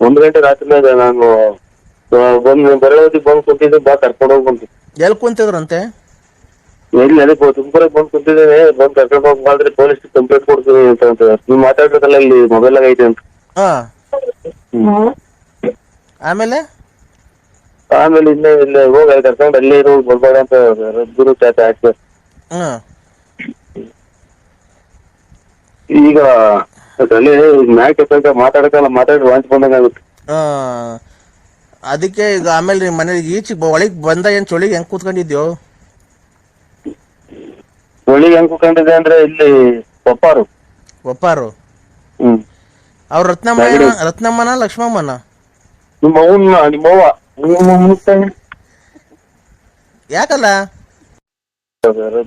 ಒಂದ್ ಗಂಟೆ ರಾತ್ರಿ ಮೇಲೆ ನಾನು ಬಂದು ಬಂದ್ ಬಂದು ಕುಂತಿದ್ದೆ ಬಾ ಕರ್ಕೊಂಡು ಹೋಗಿ ಬಂತು ಎಲ್ಲಿ ಕುಂತಿದ್ರಂತೆ? ಎಲ್ಲಿ ಅದಕ್ಕೆ ತುಮಕೂರಿಗೆ ಬಂದು ಕುಂತಿದ್ದೇನೆ ಬಂದ್ ಕರ್ಕೊಂಡು ಹೋಗಿ ಮಾಡಿದ್ರೆ ಪೊಲೀಸ್ ಕಂಪ್ಲೇಂಟ್ ಕೊಡ್ತೀನಿ ಅಂತ ಅಂತ ನೀವು ಮಾತಾಡ್ಬೇಕಲ್ಲ ಇಲ್ಲಿ ಮೊಬೈಲ್ ಐತೆ ಅಂತ. ಹಾ. ಆಮೇಲೆ? ಆಮೇಲೆ ಇಲ್ಲೇ ಇಲ್ಲೇ ಹೋಗಿ ಅಲ್ಲಿ ಕರ್ಕೊಂಡು ಅಲ್ಲೇ ಇರೋ ಬರ್ಬೇಡ ಅಂತ ಗುರು ಚಾಚಾ ಹಾಕ್ತಾರೆ ಈಗ ಅಲ್ಲಿ ಮ್ಯಾಕ್ ಎತ್ತಂತ ಮಾತಾಡಕಲ್ಲ ಮಾತಾಡಿ ವಾಂಚ್ ಬಂದಂಗ ಆಗುತ್ತೆ. ಆ, ಅದಕ್ಕೆ ಈಗ ಆಮೇಲೆ ನಿಮ್ಮ ಮನೇಲಿ ಈಚೆಗೆ ಒಳಗೆ ಬಂದ ಏನ್ ಚೊಳಿಗೆ ಹೆಂಗ್ ಕೂತ್ಕೊಂಡಿದ್ಯೋ? ಒಳ್ಳಿಗೆ ಹೆಂಗ್ ಕುತ್ಕೊಂಡಿದೆ ಅಂದ್ರೆ ಇಲ್ಲಿ ಪಪ್ಪಾರು ಒಪ್ಪಾರು? ಹ್ಮ್. ಅವ್ರ ರತ್ನಮ್ಮ ರತ್ನಮ್ಮನ ಲಕ್ಷ್ಮಮ್ಮನ? ನಿಮ್ಮ ಅವನ್ನ ನಿಮ್ಮವ್ವ ನಿಮ್ಮ ಯಾಕಲ್ಲ?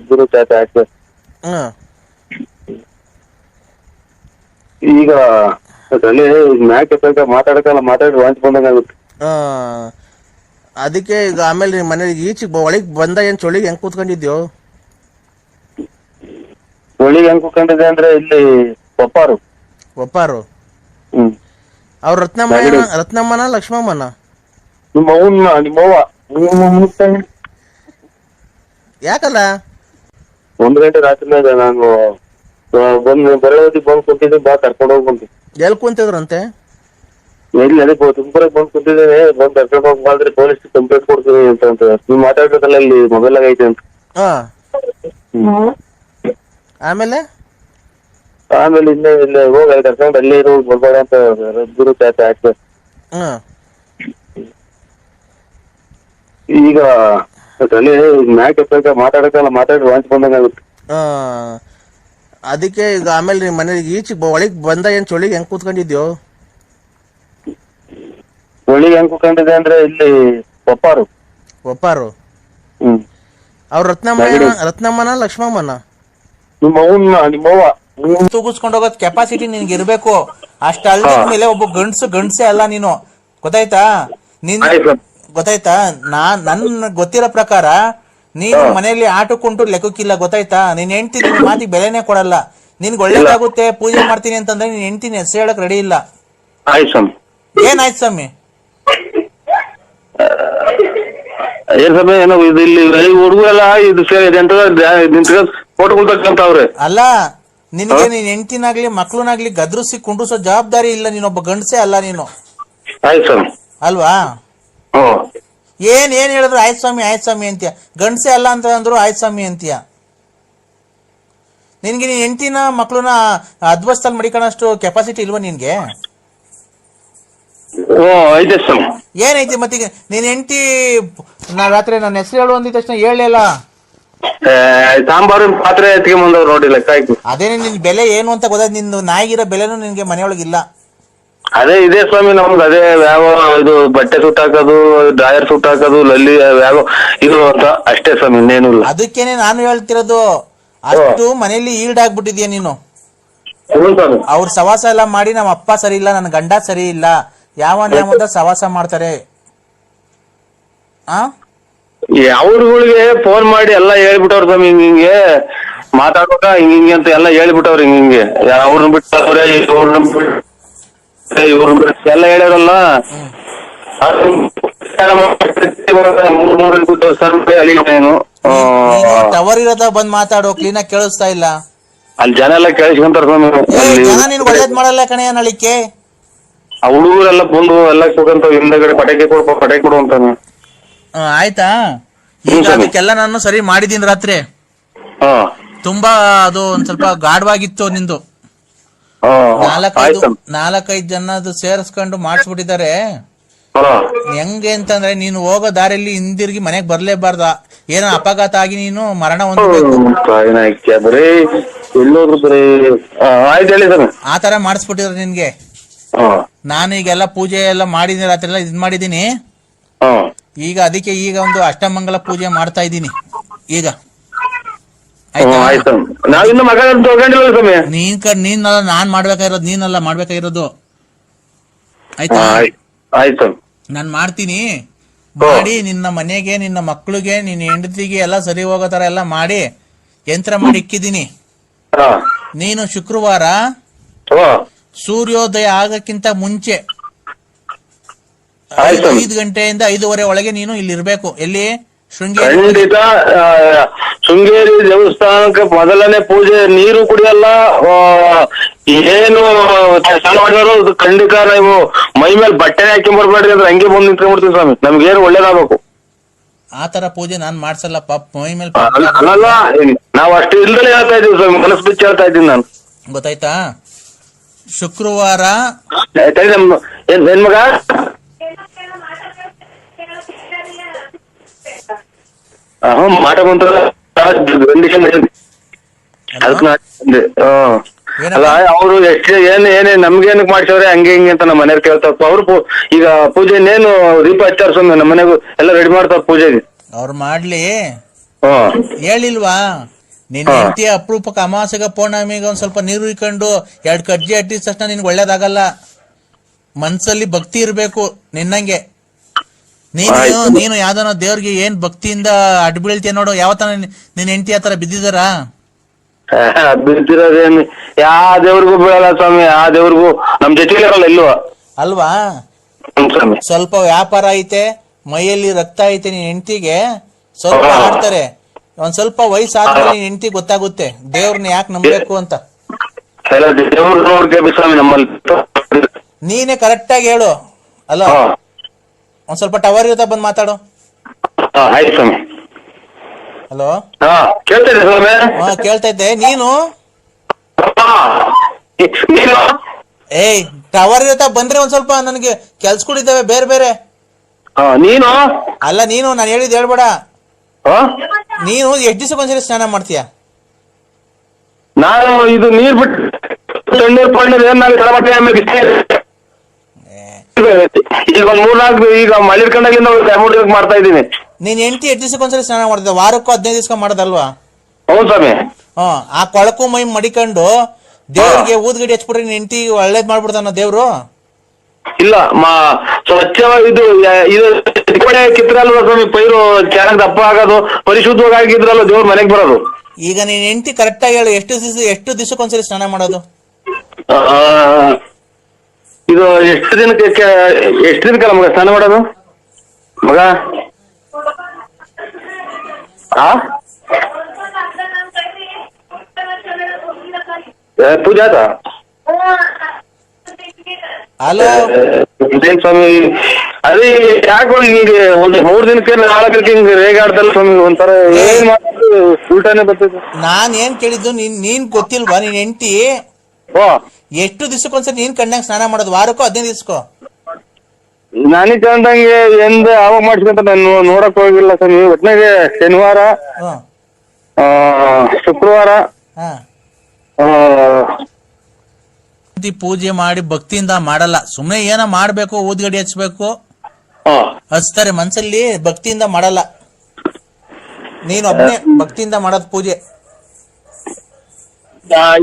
ಗುರು ಚಾಚಾ ಹಾಕ್ತಾರೆ ಹ್ಮ್. ಈಗ ಮ್ಯಾಕ್ ಎತ್ತಂತ ಮಾತಾಡಕಲ್ಲ ಮಾತಾಡಿ ವಾಂಚ್ ಬಂದಂಗ ಆಗುತ್ತೆ. ಆ, ಅದಕ್ಕೆ ಈಗ ಆಮೇಲೆ ನಿಮ್ಮ ಮನೇಲಿ ಈಚೆಗೆ ಒಳಗೆ ಬಂದ ಏನ್ ಚೊಳಿಗೆ ಹೆಂಗ್ ಕೂತ್ಕೊಂಡಿದ್ಯೋ? ಒಳ್ಳಿಗೆ ಹೆಂಗ್ ಕುತ್ಕೊಂಡಿದೆ ಅಂದ್ರೆ ಇಲ್ಲಿ ಒಪ್ಪಾರು ಒಪ್ಪಾರು ಹ್ಮ್. ಅವ್ರ ರತ್ನಮ್ಮ ರತ್ನಮ್ಮನ ಲಕ್ಷ್ಮಮ್ಮನ? ನಿಮ್ಮ ಅವನ್ನ ನಿಮ್ಮವ್ವ ನಿಮ್ಮ ಯಾಕಲ್ಲ? ಒಂದ್ ಗಂಟೆ ರಾತ್ರಿ ಮೇಲೆ ನಾನು ಬಂದ್ ಬೆಳಗ್ಗೆ ಬಂದ್ ಕುಂತಿದ್ದೆ ಬಾ ಕರ್ಕೊಂಡು ಹೋಗಿ ಬಂದು ಎಲ್ಲಿ ಕುಂತಿದ್ರಂತೆ? ಇಲ್ಲಿ ಅದೇ ತುಮಕೂರಿಗೆ ಬಂದ್ ಕುಂತಿದ್ದೇನೆ ಬಂದ್ ಕರ್ಕೊಂಡು ಹೋಗಿ ಬಂದ್ರೆ ಪೊಲೀಸ್ ಕಂಪ್ಲೇಂಟ್ ಕೊಡ್ತೀನಿ ಅಂತ ಅಂತ ನೀವು ಮಾತಾಡ್ಬೇಕಲ್ಲ ಇಲ್ಲಿ ಮೊಬೈಲ್ ಐತೆ ಅಂತ. ಹಾ. ಆಮೇಲೆ? ಆಮೇಲೆ ಇಲ್ಲೇ ಇಲ್ಲೇ ಹೋಗಿ ಕರ್ಕೊಂಡು ಅಲ್ಲೇ ಇರೋ ಬರ್ಬೇಡ ಅಂತ ಗುರು ಚಾಚ ಹಾಕ್ತಾರೆ ಹಾ. ಈಗ ಅಲ್ಲಿ ಮ್ಯಾಕ್ ಎಫೆಕ್ಟ್ ಮಾತಾಡಕಲ್ಲ ಮಾತಾಡಿ ವಾಂಚ್ ಬಂದಂಗ ಆಗುತ್ತೆ. ಆ, ಅದಕ್ಕೆ ಈಗ ಆಮೇಲೆ ನಿಮ್ಮ ಮನೆಗೆ ಈಚೆ ಒಳಗೆ ಬಂದ ಏನ್ ಚೊಳಿಗೆ ಹೆಂಗ್ ಕೂತ್ಕೊಂಡಿದ್ಯೋ? ಒಳ್ಳಿಗೆ ಹೆಂಗ್ ಕೂತ್ಕೊಂಡಿದೆ ಅಂದ್ರೆ ಇಲ್ಲಿ ಒಪ್ಪಾರು. ಒಪ್ಪಾರು? ಹ್ಮ್. ಅವ್ರ ರತ್ನಮ್ಮನ ರತ್ನಮ್ಮನ ಲಕ್ಷ್ಮಮ್ಮನ? ನಿಮ್ಮ ನಿಮ್ಮವ್ವ. ತೂಗಿಸ್ಕೊಂಡು ಹೋಗೋದ್ ಕೆಪಾಸಿಟಿ ನಿನ್ಗೆ ಇರ್ಬೇಕು. ಅಷ್ಟ ಮೇಲೆ ಒಬ್ಬ ಗಂಡ್ಸು ಗಂಡ್ಸೆ ಅಲ್ಲ ನೀನು. ಗೊತ್ತಾಯ್ತಾ? ನಿನ್ ಆಯ್ತು. ಗೊತ್ತಾಯ್ತಾ? ನಾನ್ ನನ್ ಗೊತ್ತಿರೋ ಪ್ರಕಾರ ನೀನು ಮನೆಯಲ್ಲಿ ಆಟಕ್ಕುಂಟು ಲೆಕ್ಕಕ್ಕಿಲ್ಲ ಗೊತ್ತಾಯ್ತಾ? ನೀನ್ ಹೆಂಡತಿ ನಿನ್ ಮಾತಿಗೆ ಬೆಲೆನೇ ಕೊಡಲ್ಲ. ನಿನ್ಗೆ ಒಳ್ಳೇದಾಗುತ್ತೆ ಪೂಜೆ ಮಾಡ್ತೀನಿ ಅಂತಂದ್ರೆ ನೀನ್ ಹೆಂಡತಿನ ಹೆಸರು ಹೇಳಕ್ ರೆಡಿ ಇಲ್ಲ. ಆಯ್ತು ಸ್ವಾಮಿ. ಏನಾಯ್ತು ಸ್ವಾಮಿ? ಏನ್ ಸ್ವಾಮಿ ಏನೋ ಇದು ಇಲ್ಲಿ ಹುಡುಗರೆಲ್ಲ ಇದು ಸೇರಿ ಎಂತ ನಿಂತ್ಕ ಫೋಟೋಗಳು ತಕ್ಕಂತವ್ರೆ ಅಲ್ಲ ನಿನಗೆ ನೀನ್ ಹೆಂಡತಿನಾಗ್ಲಿ ಮಕ್ಳನಾಗ್ಲಿ ಗದ್ರಿಸಿ ಕುಂಡ್ರಿಸೋ ಜವಾಬ್ದಾರಿ ಇಲ್ಲ ನೀನೊಬ್ಬ ಗಂಡಸೇ ಅಲ್ಲ ನೀನು. ಆಯ್ತು ಸ್ವಾಮಿ. ಅಲ್ವಾ? ಏನ್ ಏನ್ ಹೇಳಿದ್ರು ಆಯ್ತು ಸ್ವಾಮಿ ಆಯ್ತು ಸ್ವಾಮಿ ಅಂತೀಯ. ಗಂಡಸೆ ಅಲ್ಲ ಅಂತ ಅಂದರು ಆಯ್ತು ಸ್ವಾಮಿ ಅಂತೀಯ. ನಿನಗೆ ನೀನು ಹೆಂಡತಿನ ಮಕ್ಕಳನ್ನ ಅದ್ವಸ್ತಲ್ಲಿ ಮಡಿಕೊಳ್ಳೋಷ್ಟು ಕೆಪಾಸಿಟಿ ಇಲ್ವಾ ನಿನಗೆ? ಏನೈತಿ ಮತ್ತೀಗ? ನೀನ್ ಹೆಂಡತಿ ನಾ ರಾತ್ರಿ ನನ್ನ ಹೆಸರು ಹೇಳು ಅಂದಿದ ತಕ್ಷಣ ಹೇಳಲಿಲ್ಲ ಸಾಂಬಾರು ಪಾತ್ರೆ ನೋಡಿ ಲೆಕ್ಕ ಅದೇನೇ ನಿನ್ ಬೆಲೆ ಏನು ಅಂತ ಗೊತ್ತಾಯ್ತು ನಿಂದು ನಾಯಿಗಿರೋ ಬೆಲೆನೂ ನಿನ್ಗೆ ಮನೆಯೊಳಗಿಲ್ಲ. ಅದೇ ಇದೆ ಸ್ವಾಮಿ ನಮ್ದು ಅದೇ ಯಾವ ಇದು ಬಟ್ಟೆ ಸುಟ್ ಹಾಕೋದು ಡ್ರಾಯರ್ ಸುಟ್ ಹಾಕೋದು ಲಲ್ಲಿ ಯಾವ ಇದು ಅಂತ ಅಷ್ಟೇ ಸ್ವಾಮಿ ಇನ್ನೇನು ಇಲ್ಲ. ಅದಕ್ಕೇನೆ ನಾನು ಹೇಳ್ತಿರೋದು ಅಷ್ಟು ಮನೆಯಲ್ಲಿ ಈಲ್ಡ್ ಆಗ್ಬಿಟ್ಟಿದ್ಯಾ ನೀನು? ಹ್ಞೂ ಸ್ವಾಮಿ. ಅವ್ರ ಸವಾಸ ಎಲ್ಲ ಮಾಡಿ ನಮ್ಮ ಅಪ್ಪ ಸರಿ ಇಲ್ಲ ನನ್ನ ಗಂಡ ಸರಿ ಇಲ್ಲ ಯಾವ ನ್ಯಾಮದ ಸವಾಸ ಮಾಡ್ತಾರೆ? ಆ? ಅವ್ರುಗಳಿಗೆ ಫೋನ್ ಮಾಡಿ ಎಲ್ಲ ಹೇಳ್ಬಿಟ್ಟವ್ರ ಸ್ವಾಮಿ ಹಿಂಗ್ ಹಿಂಗೆ. ಮಾತಾಡ್ಬೇಕ ಹಿಂಗ್ ಹಿಂಗೆ ಅಂತ ಎಲ್ಲ ಹೇಳ್ಬಿಟ್ಟವ್ರ ಹಿಂಗ್ ಹಿಂಗೆ. ಅವ್ರನ್ನ ಬಿಟ್ಟವ್ರೆ ಇವ್ರನ್ನ ಬಿಟ್ಟು ಎಲ್ಲ ಏನು ಆ, ಟವರ್ ಇರೋದ ಬಂದ್ ಮಾತಾಡೋ ಆಗಿ ಕೇಳಿಸ್ತಾ ಇಲ್ಲ. ಅಲ್ಲಿ ಜನ ಎಲ್ಲ ಕೇಳಿಸ್ಕೊಂತಾರ ಸ್ವಾಮಿ ಜನ ನೀನ್ ಒಳ್ಳೇದ್ ಮಾಡಲ್ಲ ಕಣೆ ನಳಿಕೆ ಆ ಹುಡುಗರೆಲ್ಲ ಬಂದು ಎಲ್ಲ ಕೂಗಂತ ಹಿಂದಗಡೆ ಪಟಾಕಿ ಕೊಡ ಪಟಾಕಿ ಕೊಡು ಅಂತಾನೆ. ಆಯ್ತಾ? ಈಗ ಅದಕ್ಕೆಲ್ಲ ನಾನು ಸರಿ ಮಾಡಿದೀನಿ ರಾತ್ರಿ. ಹಾ. ತುಂಬಾ ಅದು ಒಂದ್ ಸ್ವಲ್ಪ ಗಾಢವಾಗಿತ್ತು ನಿಂದು. ನಾಲ್ಕೈದು ಜನ ನಾಲ್ಕೈದು ಜನದು ಸೇರಿಸ್ಕೊಂಡು ಮಾಡಿಸ್ಬಿಟ್ಟಿದ್ದಾರೆ. ಹೆಂಗೆ ಅಂತಂದ್ರೆ ನೀನು ಹೋಗೋ ದಾರಿಯಲ್ಲಿ ಹಿಂದಿರುಗಿ ಮನೆಗ್ ಬರ್ಲೇಬಾರ್ದ. ಏನೋ ಅಪಘಾತ ಆಗಿ ನೀನು ಮರಣ ಹೊಂದಬೇಕು ಮಾಡಿಸ್ಬಿಟ್ಟಿದ್ರೆ ನಿನ್ಗೆ. ನಾನು ಈಗೆಲ್ಲ ಪೂಜೆ ಎಲ್ಲ ಮಾಡಿದೀನಿ ರಾತ್ರಿ ಎಲ್ಲ ಇದ್ ಮಾಡಿದೀನಿ ಈಗ ಅದಕ್ಕೆ ಈಗ ಒಂದು ಅಷ್ಟಮಂಗಲ ಪೂಜೆ ಮಾಡ್ತಾ ಇದ್ದೀನಿ. ಈಗ. ಆಯ್ತಾ? ಮಗ ತಗೊಂಡಿಲ್ಲ ಸ್ವಾಮಿ? ನೀನ್ ಕಡ್ ನೀನಲ್ಲ ನಾನ್ ಮಾಡ್ಬೇಕಾಗಿರೋದು ನೀನಲ್ಲ ಮಾಡ್ಬೇಕಾಗಿರೋದು. ಆಯ್ತಾ? ನಾನ್ ಮಾಡ್ತೀನಿ. ಮಾಡಿ ನಿನ್ನ ಮನೆಗೆ ನಿನ್ನ ಮಕ್ಳಿಗೆ ನಿನ್ನ ಹೆಂಡತಿಗೆ ಎಲ್ಲ ಸರಿ ಹೋಗೋ ತರ ಎಲ್ಲ ಮಾಡಿ ಯಂತ್ರ ಮಾಡಿ ಇಕ್ಕಿದೀನಿ ನೀನು ಶುಕ್ರವಾರ ಸೂರ್ಯೋದಯ ಆಗಕ್ಕಿಂತ ಮುಂಚೆ. ಐದು ಗಂಟೆಯಿಂದ ಐದೂವರೆ ಒಳಗೆ ನೀನು ಇಲ್ಲಿ ಇರ್ಬೇಕು ಎಲ್ಲಿ? ಖಂಡಿತ ಶೃಂಗೇರಿ ದೇವಸ್ಥಾನಕ್ಕೆ ಮೊದಲನೇ ಪೂಜೆ ನೀರು ಕುಡಿಯಲ್ಲ ಏನು ಖಂಡಿತ ನೀವು ಮೈ ಮೇಲೆ ಬಟ್ಟೆ ಹಾಕಿ ಬರ್ಬೇಡ್ರಿ ಅಂದ್ರೆ ಹಂಗೆ ಬಂದು ನಿಂತ್ಕೊಂಡ್ಬಿಡ್ತೀನಿ ಸ್ವಾಮಿ. ನಮ್ಗೆ ಏನು ಒಳ್ಳೇದಾಗಬೇಕು. ಆ ತರ ಪೂಜೆ ನಾನ್ ಮಾಡ್ಸಲ್ಲ ಪಾಪ ಮೈ ಮೇಲೆ ಅಲ್ಲ ಅಲ್ಲಲ್ಲ, ನಾವು ಅಷ್ಟು ಇಲ್ದಲೇ ಹೇಳ್ತಾ ಇದೀವಿ ಸ್ವಾಮಿ ಮನಸ್ಸು ಬಿಚ್ಚಿ ಹೇಳ್ತಾ ಇದ್ದೀನಿ ನಾನು. ಗೊತ್ತಾಯ್ತಾ? ಶುಕ್ರವಾರ ಏನ್ ಮಗ? ಹ್ಞೂ ಮಾಟ? ಅಲ್ಲ ಅವರು ಎಷ್ಟು ಏನ್ ಏನೇ ನಮ್ಗೇನಕ್ ಮಾಡ್ಸವ್ರೆ ಹಂಗೆ ಹಿಂಗೆ ಅಂತ ನಮ್ಮ ಮನೆಯವ್ರು ಕೇಳ್ತಾರ ಅವ್ರು ಈಗ ಪೂಜೆ ಇನ್ನೇನು ದೀಪ ಹಚ್ಚಾರ ಸುಮ್ಮನೆ ನಮ್ಮ ಮನೆಗೂ ಎಲ್ಲ ರೆಡಿ ಮಾಡ್ತಾರ ಪೂಜೆಗೆ. ಅವ್ರ ಮಾಡ್ಲಿ. ಹೇಳಿಲ್ವಾ? ನಿನ್ನ. ಹೆಂಡತಿ ಅಪರೂಪಕ್ಕೆ ಅಮಾವಾಸ್ಯೆಗೆ ಪೌರ್ಣಮಿಗೆ ಒಂದ್ ಸ್ವಲ್ಪ ನೀರು ಇಕ್ಕೊಂಡು ಎರಡ್ ಕಜ್ಜಿ ಅಟ್ಟಿದ ತಕ್ಷಣ ನಿನ್ಗೆ ಒಳ್ಳೇದಾಗಲ್ಲ. ಮನ್ಸಲ್ಲಿ ಭಕ್ತಿ ಇರ್ಬೇಕು ನಿನ್ನಂಗೆ. ನೀನು. ನೀನು ಯಾವ್ದಾನ ದೇವ್ರಿಗೆ ಏನ್ ಭಕ್ತಿಯಿಂದ ಅಡ್ ಬೀಳ್ತೀಯ ನೋಡು ಯಾವತ್ತಾನ ನಿನ್ ಹೆಂಡತಿ ಆತರ ಬಿದ್ದಿದಾರ ಬಿದ್ದಿರೋದೇನು ಯಾವ ದೇವ್ರಿಗೂ ಬೀಳಲ್ಲ ಸ್ವಾಮಿ ಆ ದೇವ್ರಿಗೂ ನಮ್ ಜೊತೆ ಇರಲ್ಲ ಇಲ್ವ? ಅಲ್ವಾ? ಹ್ಮ್ ಸ್ವಾಮಿ. ಸ್ವಲ್ಪ ವ್ಯಾಪಾರ ಐತೆ ಮೈಯಲ್ಲಿ ರಕ್ತ ಐತೆ ನಿನ್ ಹೆಂಡತಿಗೆ ಸ್ವಲ್ಪ. ಆಡ್ತಾರೆ ಒಂದ್ ಸ್ವಲ್ಪ ವಯಸ್ಸಾದ್ಮೇಲೆ ನಿನ್ ಹೆಂಡತಿ ಗೊತ್ತಾಗುತ್ತೆ ದೇವ್ರನ್ನ ಯಾಕೆ ನಂಬಬೇಕು ಅಂತ. ಎಲ್ಲ ದೇವ್ರು ನೋಡ್ಕೆ ಸ್ವಾಮಿ ನಮ್ಮಲ್ಲಿ. ನೀನೇ ಕರೆಕ್ಟ್ ಆಗಿ ಹೇಳು. ಅಲ್ಲ ಒಂದ್ ಸ್ವಲ್ಪ ಟವರ್ ಇರ್ತಾ ಬಂದ್ ಮಾತಾಡು. ಹಾ ಆಯ್ತು ಸ್ವಾಮಿ. ಹಲೋ ಹಾ ಕೇಳ್ತಿದ್ದೆ ಸ್ವಾಮಿ? ಹಾ ಕೇಳ್ತಾ ಇದ್ದೆ. ನೀನು? ಹಾ. ನೀನು? ಏಯ್ ಟವರ್ ಇರುತ್ತಾ ಬಂದ್ರೆ ಒಂದ್ ಸ್ವಲ್ಪ ನನಗೆ ಕೆಲ್ಸಗಳಿದ್ದಾವೆ ಬೇರೆ ಬೇರೆ. ಹಾ ನೀನು? ಅಲ್ಲ ನೀನು ನಾನು ಹೇಳಿದ್ ಹೇಳ್ಬೇಡ. ಹಾ? ನೀನು ಎಷ್ಟ್ ದಿವಸಕ್ಕೊಂದ್ಸರಿ ಸ್ನಾನ ಮಾಡ್ತೀಯ? ನಾನು ಇದು ನೀರ್ ಬಿಟ್ಟು ತಣ್ಣೀರ್ ಪಣ್ಣೀರ್ ಮಾಡ್ತೀನಿ ಆಮೇಲೆ ಬಿಸಿ ಈಗ ಒಂದ್ ಮೂರ್ನಾಲ್ಕು ಈಗ ಮಳೆ ಕಂಡಾಗಿಂದ ಮೂರು ಮಾಡ್ತಾ ಇದೀನಿ ನೀನ್ ಹೆಂಡತಿ ಎಷ್ಟ್ ದಿವಸಕ್ಕೊಂದ್ಸರಿ ಸ್ನಾನ ಮಾಡ್ತಿದ್ದ? ವಾರಕ್ಕೂ ಹದಿನೈದು ದಿವಸ ಮಾಡೋದಲ್ವಾ? ಹೌದು ಸ್ವಾಮಿ. ಹ್ಮ್ ಆ ಕೊಳಕು ಮೈ ಮಡಿಕೊಂಡು ದೇವ್ರಿಗೆ ಊದ್ಗಡಿ ಹಚ್ಬಿಟ್ರೆ ನಿನ್ ಹೆಂಡತಿ ಒಳ್ಳೇದ್ ಮಾಡ್ಬಿಡ್ತಾನ ದೇವ್ರು? ಇಲ್ಲ ಮಾ ಸ್ವಚ್ಛವಾಗಿ ಇದು ಯ- ಇದು ಸ್ವಾಮಿ? ಪೈರು ಚೆನ್ನಾಗಿ ದಪ್ಪ ಆಗೋದು ಪರಿಶುದ್ಧವಾಗಿ ಆಗಿದ್ರಲ್ಲ ದೇವ್ರ ಮನೆಗೆ ಬರೋದು? ಈಗ ನೀನ್ ಹೆಂಡತಿ ಕರೆಕ್ಟ್ ಆಗಿ ಹೇಳು ಎಷ್ಟು ದಿವಸ ಎಷ್ಟು ದಿವಸಕ್ಕೊಂದ್ಸರಿ ಸ್ನಾನ ಮಾಡೋದು? ಆ, ಇದು ಎಷ್ಟು ದಿನಕ್ಕೆ ಎಷ್ಟು ದಿನಕ್ಕಲ್ಲ ಮಗ? ಸ್ನಾನ ಮಾಡೋದು? ಮಗ? ಆ? ಪೂಜಾ ಹಲೋ? ಇದೇನ್ ಸ್ವಾಮಿ? ಅದೇ ಯಾಕೆ ಹಿಂಗೆ ಒಂದು ಮೂರ್ ದಿನಕ್ಕೆ ನಾಲ್ಕು ಹಿಂಗ್ ರೇಗಾಡ್ತಲ್ಲ ಸ್ವಾಮಿ ಒಂಥರ ಏನ್ ಮಾಡೋದು ಉಲ್ಟಾನೆ ಬರ್ತದೆ ನಾನ್ ಏನ್ ಕೇಳಿದ್ದು ನೀನ್ ನೀನ್ ಗೊತ್ತಿಲ್ವಾ? ನೀನ್ ಹೆಂಡತಿ? ಎಷ್ಟು ದಿವಸಕ್ಕೊಂದ್ಸರಿ ನೀನ್ ಕಣ್ಣಾಗ ಸ್ನಾನ ಮಾಡೋದು? ವಾರಕ್ಕೋ ಹದಿನೈದು ದಿವಸಕ್ಕೋ? ನಾನೇ ಚಂದಂಗೆ ಎಂದ ಅವಾಗ ಮಾಡಿಸ್ಕೊಂತ ನಾನು ನೋಡಕ್ ಹೋಗಿಲ್ಲ ಸ್ವಾಮಿ ಒಟ್ನಾಗೆ ಶನಿವಾರ ಹ್ಮ್ ಆ, ಶುಕ್ರವಾರ ಹಾ. ಆ, ಹೆಂಡ್ತಿ ಪೂಜೆ ಮಾಡಿ ಭಕ್ತಿಯಿಂದ ಮಾಡಲ್ಲ. ಸುಮ್ನೆ ಏನ ಮಾಡ್ಬೇಕು ಊದ್ಗಡಿ ಹಚ್ಬೇಕು? ಆ, ಹಚ್ತಾರೆ ಮನ್ಸಲ್ಲಿ ಭಕ್ತಿಯಿಂದ ಮಾಡಲ್ಲ. ನೀನು ಒಬ್ಬನೇ ಭಕ್ತಿಯಿಂದ ಮಾಡೋದ್ ಪೂಜೆ.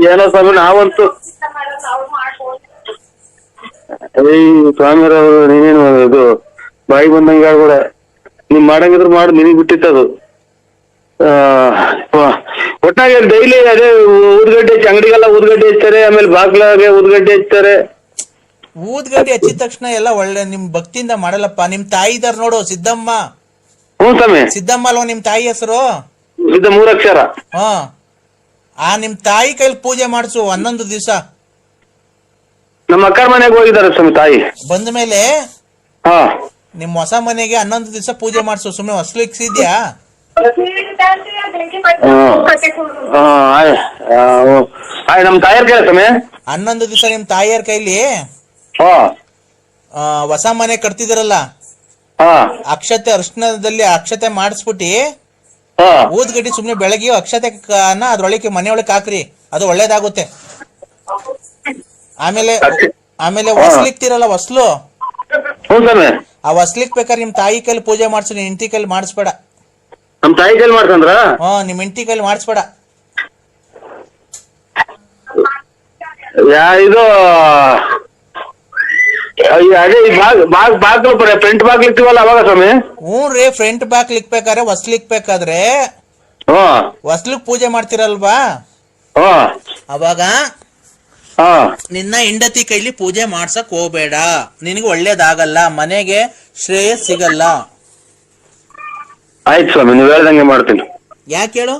ಏನೋ ಸ್ವಾಮಿ ನಾವಂತೂ ಏಯ್ ಸ್ವಾಮಿ ನೀನೇನು ಇದು ಬಾಯಿ ಬಂದಂಗೆ ಕೂಡ ನೀವ್ ಮಾಡಂಗಿದ್ರು ಮಾಡು ನಿನಗ್ ಬಿಟ್ಟಿತ್ತದು ಆ, ಒಟ್ಟಾಗ ಡೈಲಿ ಅದೇ ಊದ್ಗಡ್ಡೆ ಹಚ್ಚಿ ಅಂಗಡಿಗೆಲ್ಲ ಊದ್ಗಡ್ಡೆ ಹಚ್ತಾರೆ ಆಮೇಲೆ ಬಾಗ್ಲಾಗೆ ಊದ್ಗಡ್ಡೆ ಹಚ್ತಾರೆ. ಊದ್ಗಡ್ಡೆ ಹಚ್ಚಿದ ತಕ್ಷಣ ಎಲ್ಲ ಒಳ್ಳೆ ನಿಮ್ ಭಕ್ತಿಯಿಂದ ಮಾಡಲ್ಲಪ್ಪ. ನಿಮ್ ತಾಯಿ ಇದಾರ ನೋಡು ಸಿದ್ದಮ್ಮ. ಹ್ಞೂ ಸ್ವಾಮಿ. ಸಿದ್ದಮ್ಮ ಅಲ್ವಾ ನಿಮ್ ತಾಯಿ ಹೆಸರು? ಇದು ಮೂರಕ್ಷರ. ಹಾ. ಆ ನಿಮ್ ತಾಯಿ ಕೈಲಿ ಪೂಜೆ ಮಾಡಿಸು ಹನ್ನೊಂದು ದಿವಸ. ನಮ್ಮ ಅಕ್ಕ ಮನೆಗೆ ಹೋಗಿದ್ದಾರೆ ಸ್ವಾಮಿ ತಾಯಿ. ಬಂದ ಮೇಲೆ ಹಾ. ನಿಮ್ ಹೊಸ ಮನೆಗೆ ಹನ್ನೊಂದು ದಿವಸ ಪೂಜೆ ಮಾಡಿಸು. ಸುಮ್ಮನೆ ಹೊಸ್ಲು ಇಕ್ಸಿದ್ಯಾ ಹಾ ಆಯ್ ನಮ್ಮ ತಾಯಿಯರ್ ಕೇಳ ಸ್ವಾಮಿ. ಹನ್ನೊಂದು ದಿವಸ ನಿಮ್ ತಾಯಿಯರ್ ಕೈಲಿ? ಹಾ. ಆ, ಹೊಸ ಮನೆ ಕಟ್ತಿದಾರಲ್ಲ? ಹಾ. ಅಕ್ಷತೆ ಅರ್ಶನದಲ್ಲಿ ಅಕ್ಷತೆ ಮಾಡಿಸ್ಬಿಟ್ಟು ಊದ್ಗಡ್ಡಿ ಸುಮ್ನೆ ಬೆಳಗ್ಗೆ ಅಕ್ಷತೆ ಅದ್ರೊಳಗೆ ಅದ್ರೊಳಗೆ ಮನೆಯೊಳಗೆ ಹಾಕ್ರಿ ಅದು ಒಳ್ಳೇದಾಗುತ್ತೆ. ಆಮೇಲೆ ಆಮೇಲೆ. ಹೊಸ್ಲಿಕ್ತಿರಲ್ಲ ಹೊಸ್ಲು? ಆ ಹೊಸ್ಲಿಕ್ ಬೇಕಾದ್ರೆ ನಿಮ್ ತಾಯಿ ಕೈಲಿ ಪೂಜೆ ಮಾಡ್ಸು ನಿಮ್ ಇಂಟಿ ಕೈಲಿ ಮಾಡಿಸ್ಬೇಡ. ನಮ್ ತಾಯಿ ಕೈಲಿ ಮಾಡ್ಸಂದ್ರ? ಹಾ ನಿಮ್ ಇಂಟಿ ಕೈಲಿ ಮಾಡಿಸ್ಬೇಡ. ಯಾ ಇದು ಅದೇ ಬಾಗ್ಲು ಫ್ರಂಟ್ ಬಾಗ್ಲು ಇರ್ತೀವಲ್ಲ ಅವಾಗ ಸ್ವಾಮಿ? ಹ್ಞೂ ರೀ ಫ್ರಂಟ್ ಬ್ಯಾಕ್ ಲಿಕ್ಬೇಕಾದ್ರೆ ಹೊಸ್ಲಿಕ್ ಬೇಕಾದ್ರೆ ಹ್ಞೂ ಹೊಸ್ಲಿಕ್ ಪೂಜೆ ಮಾಡ್ತಿರಲ್ವಾ? ಅವಾಗ ಹಾ. ನಿನ್ನ ಹೆಂಡತಿ ಕೈಲಿ ಪೂಜೆ ಮಾಡ್ಸಕ್ ಹೋಗ್ಬೇಡ. ನಿನಗೆ ಒಳ್ಳೇದಾಗಲ್ಲ ಮನೆಗೆ ಶ್ರೇಯ ಸಿಗಲ್ಲ. ಆಯ್ತು ಸ್ವಾಮಿ ನೀವು ಹೇಳ್ದಂಗೆ ಮಾಡ್ತೀನಿ. ಯಾಕೆ ಹೇಳು?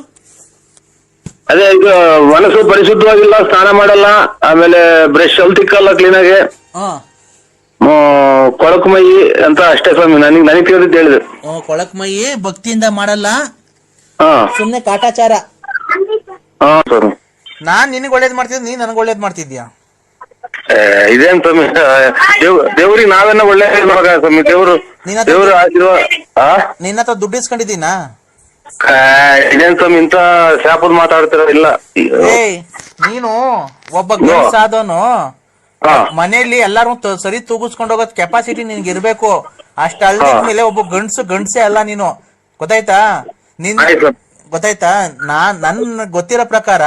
ಅದೇ ಇದು ಮನಸ್ಸು ಪರಿಶುದ್ಧವಾಗಿಲ್ಲ ಸ್ನಾನ ಮಾಡಲ್ಲ ಆಮೇಲೆ ಬ್ರಷ್ ಅಲ್ಲಿ ತಿಕ್ಕಲ್ಲ ಕ್ಲೀನಾಗೆ ಹಾ ಕೊಳಕು ಮೈ ಅಂತ ಅಷ್ಟೇ ಸ್ವಾಮಿ ನನಗೆ ನನಗೆ ತಿಳಿದಿದ್ದು ಹೇಳಿದೆ ಕೊಳಕ್ ಮೈ ಭಕ್ತಿಯಿಂದ ಮಾಡಲ್ಲ? ಹಾ. ಸುಮ್ನೆ ಕಾಟಾಚಾರ. ಹಾ ಸ್ವಾಮಿ. ನಾನ್ ನಿನಗೆ ಒಳ್ಳೇದ್ ಮಾಡ್ತಿದ್ದೆ ನೀನ್ ನನಗೆ ಒಳ್ಳೇದ್ ಮಾಡ್ತಿದ್ಯಾ ಏ, ಇದೇನ್ ಸ್ವಾಮಿ? ದೇವ್ ದೇವ್ರಿಗೆ ನಾವೇನ ಒಳ್ಳೆ ಮಗ ಸ್ವಾಮಿ ದೇವ್ರು ನಿನ್ನ ಹತ್ರ- ದೇವ್ರು ಆಶೀರ್ವಾದ ಆ? ನಿನ್ನ ಹತ್ರ ದುಡ್ಡು ಇಸ್ಕೊಂಡಿದ್ದೀನಾ? ಇದೇನ್ ಸ್ವಾಮಿ ಇಂತ ಶಾಪದ್ ಮಾತಾಡ್ತಿರ ಇಲ್ಲ. ಏಯ್ ನೀನು ಒಬ್ಬ ಗೋಸ್ ಆದವನು ಹಾ ಮನೆಯಲ್ಲಿ ಎಲ್ಲಾರು ಸರಿ ತೂಗಿಸ್ಕೊಂಡು ಹೋಗೋದ್ ಕೆಪಾಸಿಟಿ ನಿನ್ಗೆ ಇರ್ಬೇಕು. ಅಷ್ಟ ಮೇಲೆ ಒಬ್ಬ ಗಂಡ್ಸು ಗಂಡ್ಸೆ ಅಲ್ಲ ನೀನು. ಗೊತ್ತಾಯ್ತಾ? ನಿನ್ ಗೊತ್ತಾಯ್ತಾ? ನಾ ನನ್ ಗೊತ್ತಿರೋ ಪ್ರಕಾರ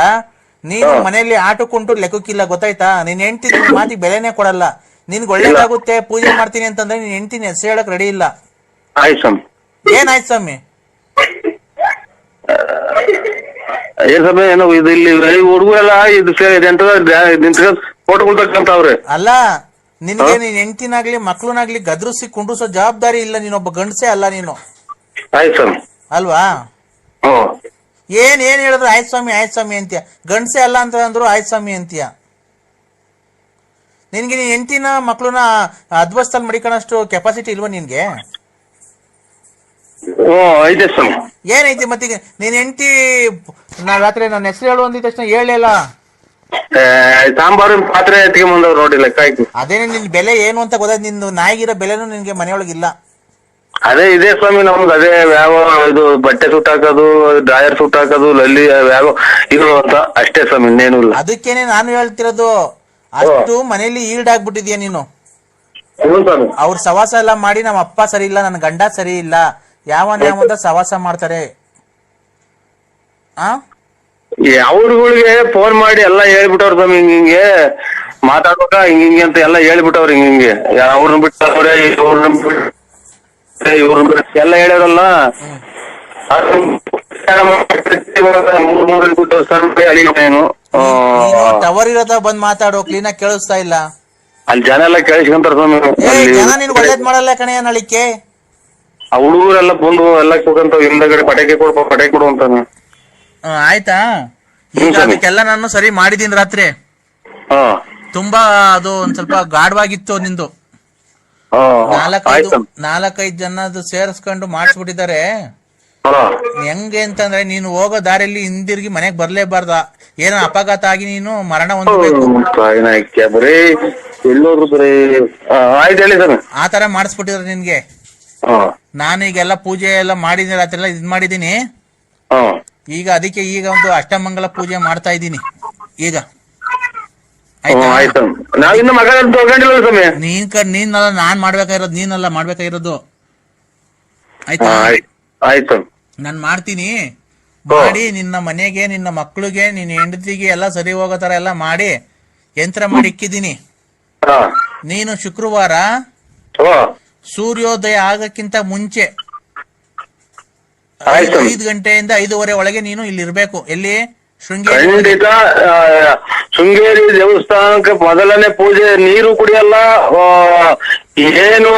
ನೀನು ಮನೆಯಲ್ಲಿ ಆಟಕ್ಕುಂಟು ಲೆಕ್ಕಕ್ಕಿಲ್ಲ ಗೊತ್ತಾಯ್ತಾ? ನಿನ್ ಹೆಂಡತಿ ನಿನ್ ಮಾತಿಗೆ ಬೆಲೆನೇ ಕೊಡಲ್ಲ. ನಿನ್ಗೆ ಒಳ್ಳೇದಾಗುತ್ತೆ ಪೂಜೆ ಮಾಡ್ತೀನಿ ಅಂತಂದ್ರೆ ನೀನ್ ಹೆಂಡತಿ ಹೆಸರು ಹೇಳಕ್ ರೆಡಿ ಇಲ್ಲ. ಏನಾಯ್ತು ಸ್ವಾಮಿ? ಏನ್ ಸಮಯ ಏನೋ ಇದು ಇಲ್ಲಿ ಹುಡುಗರೆಲ್ಲ ಇದು ನಿಂತ್ಕೊಂಡು ಫೋಟೋಗಳು ತಕ್ಕಂತವ್ರೆ ಅಲ್ಲ ನಿನ್ಗೆ ನೀನ್ ಹೆಂಡತಿನಾಗ್ಲಿ ಮಕ್ಳನಾಗ್ಲಿ ಗದ್ರಿಸಿ ಕುಂಡ್ರಿಸೋ ಜವಾಬ್ದಾರಿ ಇಲ್ಲ ನೀನೊಬ್ಬ ಗಂಡಸೆ ಅಲ್ಲ ನೀನು. ಆಯ್ತು ಸ್ವಾಮಿ ಅಲ್ವಾ? ಏನ್ ಏನ್ ಹೇಳಿದ್ರು ಆಯ್ತು ಸ್ವಾಮಿ ಆಯ್ತು ಸ್ವಾಮಿ ಅಂತೀಯ. ಗಂಡಸೆ ಅಲ್ಲ ಅಂತ ಅಂದ್ರು ಆಯ್ತು ಸ್ವಾಮಿ ಅಂತೀಯ. ನಿನ್ಗೆ ನೀನ್ ಹೆಂಡತಿನ ಮಕ್ಳನ್ನ ಅದ್ವಸ್ತಲ್ ಮಡಿಕೊಳ್ಳೋಷ್ಟು ಕೆಪಾಸಿಟಿ ಇಲ್ವಾ ನಿನ್ಗೆ? ಓ ಐತೆ ಸ್ವಾಮಿ ಏನೈತಿ ಮತ್ತೀಗ? ನೀನ್ ಹೆಂಡತಿ ನಾ ರಾತ್ರಿ ನನ್ನ ಹೆಸರು ಹೇಳು ಅಂದಿದ ತಕ್ಷಣ ಹೇಳಿಲ್ಲ ಏ, ಸಾಂಬಾರಿನ ಪಾತ್ರೆ ಎತ್ಕೊಂಡ್ ಬಂದವ್ರು ನೋಡಿ ಲೆಕ್ಕ ಆಯ್ತು ಅದೇನೆ ನಿನ್ ಬೆಲೆ ಏನು ಅಂತ ಗೊತ್ತಾಯ್ತು. ನಿಂದು ನಾಯಿಗಿರೋ ಬೆಲೆನೂ ನಿನ್ಗೆ ಮನೆಯೊಳಗಿಲ್ಲ ಅದೇ ಇದೆ ಸ್ವಾಮಿ ನಮ್ಗೆ ಅದೇ ಯಾವ ಇದು ಬಟ್ಟೆ ಸುಟ್ ಹಾಕೋದು ಡ್ರಾಯರ್ ಸುಟ್ ಹಾಕೋದು ಲಲ್ಲಿ ಯಾವ ಇದು ಅಂತ ಅಷ್ಟೇ ಸ್ವಾಮಿ ಇನ್ನೇನು ಇಲ್ಲ. ಅದಕ್ಕೇನೆ ನಾನು ಹೇಳ್ತಿರೋದು ಅಷ್ಟು ಮನೇಲಿ ಈಲ್ಡಾಗ್ಬಿಟ್ಟಿದ್ಯಾ ನೀನು? ಹ್ಞೂ ಸ್ವಾಮಿ. ಅವ್ರ ಸವಾಸ ಎಲ್ಲ ಮಾಡಿ ನಮ್ಮ ಅಪ್ಪ ಸರಿ ಇಲ್ಲ ನನ್ನ ಗಂಡ ಸರಿ ಇಲ್ಲ. ಯಾವ ನ್ಯಾವಂತ ಸವಾಸ ಮಾಡ್ತಾರೆ? ಆ? ಅವ್ರಗಳಿಗೆ ಫೋನ್ ಮಾಡಿ ಎಲ್ಲ ಹೇಳ್ಬಿಟ್ಟವ್ರ ಸ್ವಾಮಿ ಹಿಂಗ ಹಿಂಗೆ ಮಾತಾಡ್ಬೇಕ ಹಿಂಗ ಹಿಂಗೆ ಅಂತ ಎಲ್ಲ ಹೇಳ್ಬಿಟ್ಟವ್ರ ಹಿಂಗ ಹಿಂಗೆ. ಅವ್ರನ್ನ ಬಿಟ್ಟವ್ರೆ ಇವ್ರನ್ನ ಬಿಟ್ಟು ಇವ್ರನ್ನ ಬಿಟ್ಟು ಎಲ್ಲ ಹೇಳ್ಯಾರಲ್ಲ ಟವರ್ ಇರೋದ ಬಂದ್ ಮಾತಾಡೋ ಕ್ಲೀನ್ ಆಗಿ ಕೇಳಿಸ್ತಾ ಇಲ್ಲ. ಅಲ್ಲಿ ಜನ ಎಲ್ಲ ಕೇಳಿಸ್ಕೊಂತಾರ ಸ್ವಾಮಿ. ಜನ ನಿನ್ ಒಳ್ಳೇದ್ ಮಾಡಲ್ಲ ಕಣೆ ನಳಿಕೆ ಆ ಹುಡುಗರೆಲ್ಲ ಬಂದು ಎಲ್ಲ ಕೂಗಂತ ಹಿಂದಗಡೆ ಪಟಾಕಿ ಕೊಡ್ಪ ಪಟಾಕಿ ಕೊಡು ಅಂತಾನೆ. ಆಯ್ತಾ? ಈಗ. ಅದಕ್ಕೆಲ್ಲ ನಾನು ಸರಿ ಮಾಡಿದೀನಿ ರಾತ್ರಿ. ಹಾ. ತುಂಬಾ ಅದು ಒಂದ್ ಸ್ವಲ್ಪ ಗಾಢವಾಗಿತ್ತು ನಿಂದು. ಹಾ ನಾಲ್ಕೈದು ಆಯ್ತು ನಾಲ್ಕೈದು ಜನದು ಸೇರಿಸ್ಕೊಂಡು ಮಾಡಿಸ್ಬಿಟ್ಟಿದ್ದಾರೆ. ಹಾ. ಹೆಂಗೆ ಅಂತಂದ್ರೆ ನೀನು ಹೋಗೋ ದಾರಿಯಲ್ಲಿ ಹಿಂದಿರುಗಿ ಮನೆಗ್ ಬರ್ಲೇಬಾರ್ದ. ಏನೋ ಅಪಘಾತ ಆಗಿ ನೀನು ಮರಣ ಹೊಂದಬೇಕು. ಕಾಯಿನಾಯ್ಕೆ ಬರೀ ಎಲ್ಲೋದ್ರು ಬರೀ ಆ, ಆಯ್ತು ಹೇಳಿ ಸ್ವಾಮಿ. ಆ ತರ ಮಾಡಿಸ್ಬಿಟ್ಟಿದ್ರೆ ನಿನ್ಗೆ. ಹಾ. ನಾನು ಈಗೆಲ್ಲ ಪೂಜೆ ಎಲ್ಲ ಮಾಡಿದೀನಿ ರಾತ್ರಿ ಎಲ್ಲ ಇದ್ ಮಾಡಿದೀನಿ ಹಾ. ಈಗ ಅದಕ್ಕೆ ಈಗ ಒಂದು ಅಷ್ಟಮಂಗಲ ಪೂಜೆ ಮಾಡ್ತಾ ಇದ್ದೀನಿ. ಈಗ. ಹ್ಮ್, ಆಯ್ತಾ? ಆಯ್ತು. ನಾವಿನ್ನು ಮಗ ತಗೊಂಡಿಲ್ಲ ಸ್ವಾಮಿ? ನೀನ್ ಕ ನೀನಲ್ಲ ನಾನ್ ಮಾಡ್ಬೇಕಾಗಿರೋದು ನೀನಲ್ಲ ಮಾಡ್ಬೇಕಾಗಿರೋದು. ಆಯ್ತಾ? ನಾನ್ ಮಾಡ್ತೀನಿ. ಮಾಡಿ ನಿನ್ನ ಮನೆಗೆ ನಿನ್ನ ಮಕ್ಳಿಗೆ ನಿನ್ನ ಹೆಂಡತಿಗೆ ಎಲ್ಲ ಸರಿ ಹೋಗೋ ತರ ಎಲ್ಲ ಮಾಡಿ ಯಂತ್ರ ಮಾಡಿ ಇಕ್ಕಿದ್ದೀನಿ. ನೀನು ಶುಕ್ರವಾರ ಸೂರ್ಯೋದಯ ಆಗಕ್ಕಿಂತ ಮುಂಚೆ. ಐದು ಗಂಟೆಯಿಂದ ಐದೂವರೆ ಒಳಗೆ ನೀನು ಇಲ್ಲಿ ಇರ್ಬೇಕು. ಎಲ್ಲಿ? ಶೃಂಗೇರಿ ಖಂಡಿತ ಆ, ಶೃಂಗೇರಿ ದೇವಸ್ಥಾನಕ್ಕೆ ಮೊದಲನೇ ಪೂಜೆ ನೀರು ಕುಡಿಯಲ್ಲ ಆ, ಏನು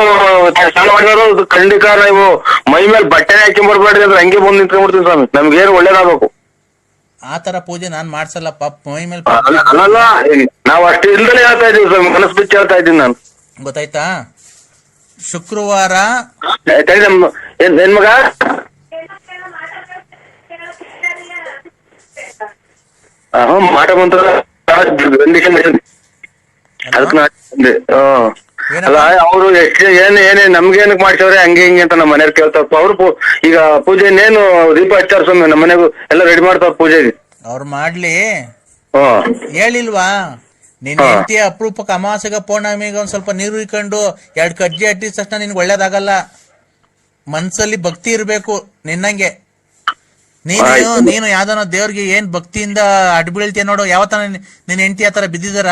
ಸ್ನಾನ ಮಾಡಿದ್ರು ಅದು ಖಂಡಿತ ನೀವು ಮೈ ಮೇಲೆ ಬಟ್ಟೆ ಹಾಕಿ ಬರ್ಬೇಡ್ರಿ ಅಂದ್ರೆ ಹಂಗೆ ಬಂದು ನಿಂತ್ಕೊಂಡ್ಬಿಡ್ತೀನಿ ಸ್ವಾಮಿ. ನಮ್ಗೆ ಏನು ಒಳ್ಳೇದಾಗಬೇಕು. ಆ ತರ ಪೂಜೆ ನಾನ್ ಮಾಡ್ಸಲ್ಲಪ್ಪ. ಮೈ ಮೇಲೆ ಅಲ್ಲ ಅಲ್ಲಲ್ಲ, ನಾವು ಅಷ್ಟು ಇಲ್ದಲೇ ಹೇಳ್ತಾ ಇದೀವಿ ಸ್ವಾಮಿ. ಮನಸ್ಸು ಬಿಚ್ಚಿ ಹೇಳ್ತಾ ಇದ್ದೀನಿ ನಾನು. ಗೊತ್ತಾಯ್ತಾ? ಶುಕ್ರವಾರ ಆಯ್ತಾ ನಮ್ಮ ಏನ್ ಏನ್ ಮಗ? ಅದಕ್ಕೆ ನಾ ಹ್ಮ್ ಅಲ್ಲ ಅವರು ಎಷ್ಟು ಏನ್ ಏನೇ ನಮ್ಗೆ ಏನಕ್ಕೆ ಮಾಡ್ಸವ್ರೆ ಹಂಗೆ ಹಿಂಗೆ ಅಂತ ನಮ್ಮ ಮನೆಯವ್ರು ಕೇಳ್ತಾರಪ್ಪ. ಅವ್ರು ಈಗ ಪೂಜೆ ಇನ್ನೇನು ದೀಪ ಹಚ್ಚಾರ ಸ್ವಾಮಿ ನಮ್ಮ ಮನೆಗೂ ಎಲ್ಲ ರೆಡಿ ಮಾಡ್ತಾವ ಪೂಜೆಗೆ. ಅವ್ರು ಮಾಡ್ಲಿ. ಹ್ಮ್ ಹೇಳಿಲ್ವಾ? ನಿನ್ ಹಾ. ಹೆಂಡತಿ ಅಪರೂಪಕ್ಕೆ ಅಮಾವಾಸ್ಯ ಪೌರ್ಣಮಿಗೆ ಒಂದ್ ಸ್ವಲ್ಪ ನೀರು ಇಕ್ಕೊಂಡು ಎರಡ್ ಕಜ್ಜಿ ಅಟ್ಟಿದ ತಕ್ಷಣ ನಿನ್ಗೆ ಒಳ್ಳೇದಾಗಲ್ಲ. ಮನ್ಸಲ್ಲಿ ಭಕ್ತಿ ಇರ್ಬೇಕು ನಿನ್ನಂಗೆ. ನೀನು. ನೀನು ಯಾವ್ದಾನ ದೇವ್ರಿಗೆ ಏನ್ ಭಕ್ತಿಯಿಂದ ಅಡ್ಬೀಳ್ತೀಯ ನೋಡು ಯಾವತ್ತ ನಿನ್ ಹೆಂಡತಿ ಆತರ ಬಿದ್ದಿದಾರ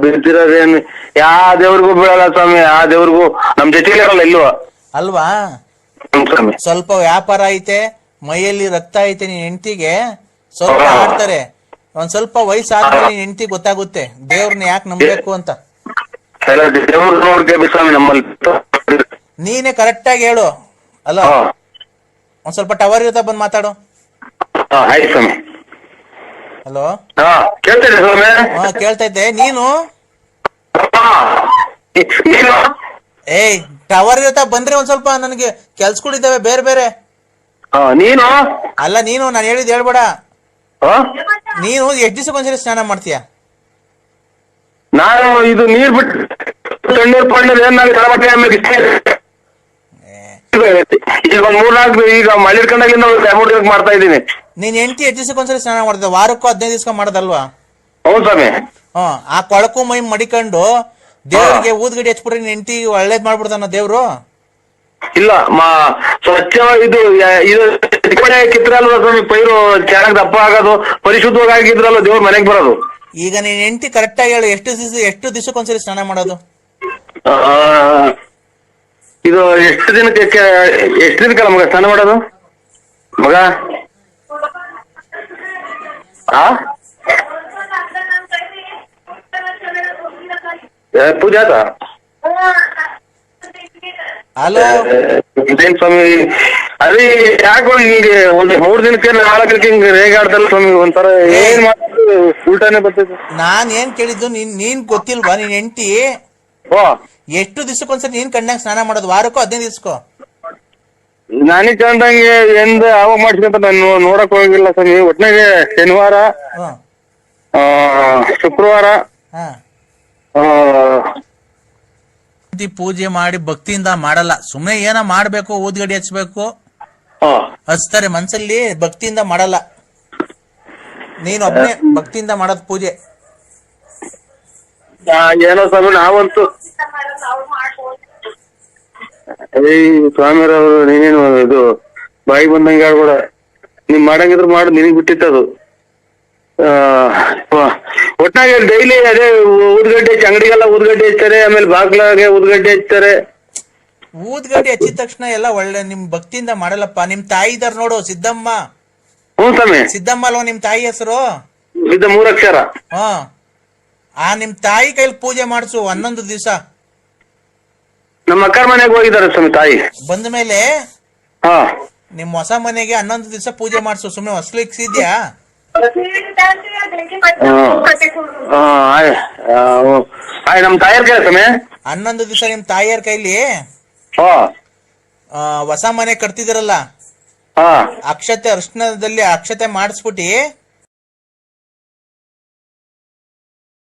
ಬಿಡ್ತಿರೋದೇನು ಯಾ ದೇವ್ರಿಗೂ ಬೀಳಲ್ಲ ಸ್ವಾಮಿ ಆ ದೇವ್ರಿಗೂ ನಮ್ ಜೊತೆಗೆ ಇರಲ್ಲ ಇಲ್ವಾ? ಅಲ್ವಾ? ಹ್ಮ್ ಸ್ವಾಮಿ. ಸ್ವಲ್ಪ ವ್ಯಾಪಾರ ಐತೆ ಮೈಯಲ್ಲಿ ರಕ್ತ ಐತೆ ನಿನ್ ಹೆಂಡತಿಗೆ ಸ್ವಲ್ಪ. ಆಡ್ತಾರೆ ಒಂದ್ ಸ್ವಲ್ಪ ವಯಸ್ಸಾದ್ಮೇಲೆ ನಿನ್ ಹೆಂಡತಿ ಗೊತ್ತಾಗುತ್ತೆ ದೇವ್ರನ್ನ ಯಾಕೆ ನಂಬಬೇಕು ಅಂತ. ಎಲ್ಲ ದೇವ್ರು ನೋಡ್ಬೇಕು ಸ್ವಾಮಿ ನಮ್ಮಲ್ಲಿ. ನೀನೇ ಕರೆಕ್ಟ್ ಆಗಿ ಹೇಳು. ಅಲ್ಲ ಒಂದ್ ಸ್ವಲ್ಪ ಟವರ್ ಇರುತ್ತೆ ಬಂದ್ ಮಾತಾಡು. ಹಾ ಆಯ್ತು ಸ್ವಾಮಿ. ಹಲೋ? ಹಾ ಕೇಳ್ತಿದ್ದೆ ಸ್ವಾಮಿ. ಹಾ ಕೇಳ್ತಾ ಇದ್ದೆ. ನೀನು? ಏ ನೀನು? ಏಯ್ ಟವರ್ ಇರುತ್ತಾ ಬಂದ್ರೆ ಒಂದ್ ಸ್ವಲ್ಪ ನನಗೆ ಕೆಲ್ಸಗಳಿದ್ದಾವೆ ಬೇರೆ ಬೇರೆ. ಹಾ ನೀನು? ಅಲ್ಲ ನೀನು ನಾನು ಹೇಳಿದ್ ಹೇಳ್ಬೇಡ. ಹಾ? ನೀನು ಎಷ್ಟ್ ದಿವಸಕ್ಕೊಂದ್ಸರಿ ಸ್ನಾನ ಮಾಡ್ತೀಯ? ನಾನು ಇದು ನೀರ್ ಬಿಟ್ಟು ತಣ್ಣೀರ್ ಪಣ್ಣೀರ್ ಏನ್ ನಾನು ತಳಮಟ್ಟೆ ಆಮೇಲೆ ಇಷ್ಟ ಈಗ ಒಂದ್ ಮೂರ್ನಾಲ್ಕು ಈಗ ಮಳೆ ಮೂರ್ ದಿನಕ್ಕೆ ಮಾಡ್ತಾ ಇದ್ದೀನಿ. ನೀನ್ ಹೆಂಡತಿ ಎಷ್ಟ್ ದಿವಸಕ್ಕೊಂದ್ಸರಿ ಸ್ನಾನ ಮಾಡ್ತೀಯ ವಾರಕ್ಕೂ ಹದಿನೈದು ದಿವಸ ಮಾಡೋದಲ್ವಾ? ಹೌದು ಸ್ವಾಮಿ. ಹಾ ಆ ಕೊಳಕು ಮೈ ಮಡಿಕೊಂಡು ದೇವರಿಗೆ ಊದ್ಗಡಿ ಹಚ್ಬಿಟ್ರೆ ನಿನ್ ಹೆಂಡತಿ ಒಳ್ಳೇದ್ ಮಾಡ್ಬಿಡ್ತಾನ ದೇವ್ರು? ಇಲ್ಲ ಮಾ ಸ್ವಚ್ಛ ಇದು ಯ- ಇದು ಸ್ವಾಮಿ? ಪೈರು ಚೆನ್ನಾಗಿ ದಪ್ಪ ಆಗೋದು ಪರಿಶುದ್ಧವಾಗಿ ಆಗಿದ್ರಲ್ಲ ದೇವ್ರ ಮನೆಗೆ ಬರೋದು. ಈಗ ನೀನ್ ಎಂಟಿ ಕರೆಕ್ಟ್ ಆಗಿ ಹೇಳು ಎಷ್ಟು ದಿವಸ ಎಷ್ಟು ದಿವಸಕ್ಕೊಂದ್ಸರಿ ಸ್ನಾನ ಮಾಡೋದು? ಆ, ಇದು ಎಷ್ಟು ದಿನಕ್ಕೆ ಎಷ್ಟು ದಿನಕ್ಕಲ್ಲ ಮಗ? ಸ್ನಾನ ಮಾಡೋದು? ಮಗ? ಆ? ಪೂಜೆ ಆತ ಹಲೋ? ಇದೇನ್ ಸ್ವಾಮಿ ಅದೇ ಯಾಕೋ ಹಿಂಗೆ ಒಂದ್ ಮೂರ್ ದಿನಕ್ಕೆ ನಾಲ್ಕು ಹಿಂಗ್ ರೇಗಾಡ್ತಲ್ಲ ಸ್ವಾಮಿ ಒಂಥರ ಏನ್ ಮಾಡ್ತಾರೆ ಉಲ್ಟಾನೆ ಬರ್ತೈತೆ ನಾನ್ ಏನ್ ಕೇಳಿದ್ದು ನೀನ್ ನೀನ್ ಗೊತ್ತಿಲ್ವಾ? ನೀನ್ ಹೆಂಡತಿ? ಓ ಎಷ್ಟು ದಿವಸಕ್ಕೊಂದ್ಸರಿ ನೀನ್ ಕಣ್ಣಾಗ ಸ್ನಾನ ಮಾಡೋದು? ವಾರಕ್ಕೋ ಹದಿನೈದು ದಿವಸಕ್ಕೋ? ನಾನೇ ಕಂಡಂಗೆ ಎಂದ ಅವಾಗ ಮಾಡ್ಸ್ಕೊಂತ ನಾನು ನೋಡಕ್ ಹೋಗಿಲ್ಲ ಸ್ವಾಮಿ ಒಟ್ನಾಗೆ ಶನಿವಾರ ಹ್ಮ್ ಆ, ಶುಕ್ರವಾರ ಹಾ. ಆ, ಹೆಂಡ್ತಿ ಪೂಜೆ ಮಾಡಿ ಭಕ್ತಿಯಿಂದ ಮಾಡಲ್ಲ. ಸುಮ್ಮನೆ ಏನ ಮಾಡ್ಬೇಕು ಊದ್ಗಡಿ ಹಚ್ಬೇಕು? ಆ, ಹಚ್ತಾರೆ ಮನ್ಸಲ್ಲಿ ಭಕ್ತಿಯಿಂದ ಮಾಡಲ್ಲ. ನೀನ್ ಒಬ್ಬನೇ ಭಕ್ತಿಯಿಂದ ಮಾಡೋದ್ ಪೂಜೆ. ಆ, ಏನೋ ಸ್ವಾಮಿ ನಾವಂತೂ ಏಯ್ ಸ್ವಾಮಿರವರು ನೀನೇನು ಇದು ಬಾಯಿ ಬಂದಂಗೆ ಹೇಳ್ಬೇಡ ನೀನ್ ಮಾಡಂಗಿದ್ರು ಮಾಡು ನಿನಗ್ ಬಿಟ್ಟಿತ್ತದು ಆ, ಒಟ್ಟಾಗ ಒಟ್ನಾಗೆ ಡೈಲಿ ಅದೇ ಊದ್ಗಡ್ಡೆ ಹಚ್ಚಿ ಅಂಗಡಿಗೆಲ್ಲ ಉದ್ಗಡ್ಡೆ ಹಚ್ತಾರೆ ಆಮೇಲೆ ಬಾಗ್ಲಾಗೆ ಉದ್ಗಡ್ಡೆ ಹಚ್ತಾರೆ. ಊದ್ಗಡಿ ಹಚ್ಚಿದ ತಕ್ಷಣ ಎಲ್ಲ ಒಳ್ಳೆ ನಿಮ್ ಭಕ್ತಿಯಿಂದ ಮಾಡಲ್ಲಪ್ಪ. ನಿಮ್ ತಾಯಿ ಇದಾರ ನೋಡು ಸಿದ್ದಮ್ಮ. ಹ್ಞೂ ಸ್ವಾಮಿ. ಸಿದ್ದಮ್ಮ ಅಲ್ವಾ ನಿಮ್ ತಾಯಿ ಹೆಸರು? ಸಿದ್ದ ಮೂರಕ್ಷರ. ಹಾ ಆ ನಿಮ್ ತಾಯಿ ಕೈಲಿ ಪೂಜೆ ಮಾಡಿಸು ಹನ್ನೊಂದು ದಿವಸ. ನಮ್ಮ ಅಕ್ಕರ ಮನೆಗೆ ಹೋಗಿದ್ದಾರೆ ಸ್ವಾಮಿ ತಾಯಿ. ಬಂದ ಮೇಲೆ ಹಾ. ನಿಮ್ ಹೊಸ ಮನೆಗೆ ಹನ್ನೊಂದು ದಿವಸ ಪೂಜೆ ಮಾಡಿಸು. ಸುಮ್ನೆ ಹೊಸ್ಲು ಇಕ್ಸಿದ್ಯಾ ನಮ್ ಆಯ್ ನಮ್ಮ ತಾಯರ್ ಕೇಳ ಸ್ವಾಮಿ. ಹನ್ನೊಂದು ದಿವಸ ನಿಮ್ ತಾಯಿಯರ್ ಕೈಲಿ ಹಾ. ಆ, ಹೊಸ ಮನೆ ಕಟ್ತಿದಿರಲ್ಲ? ಹಾ. ಅಕ್ಷತೆ ಅರ್ಶನದಲ್ಲಿ ಅಕ್ಷತೆ ಮಾಡಿಸ್ಬಿಟ್ಟು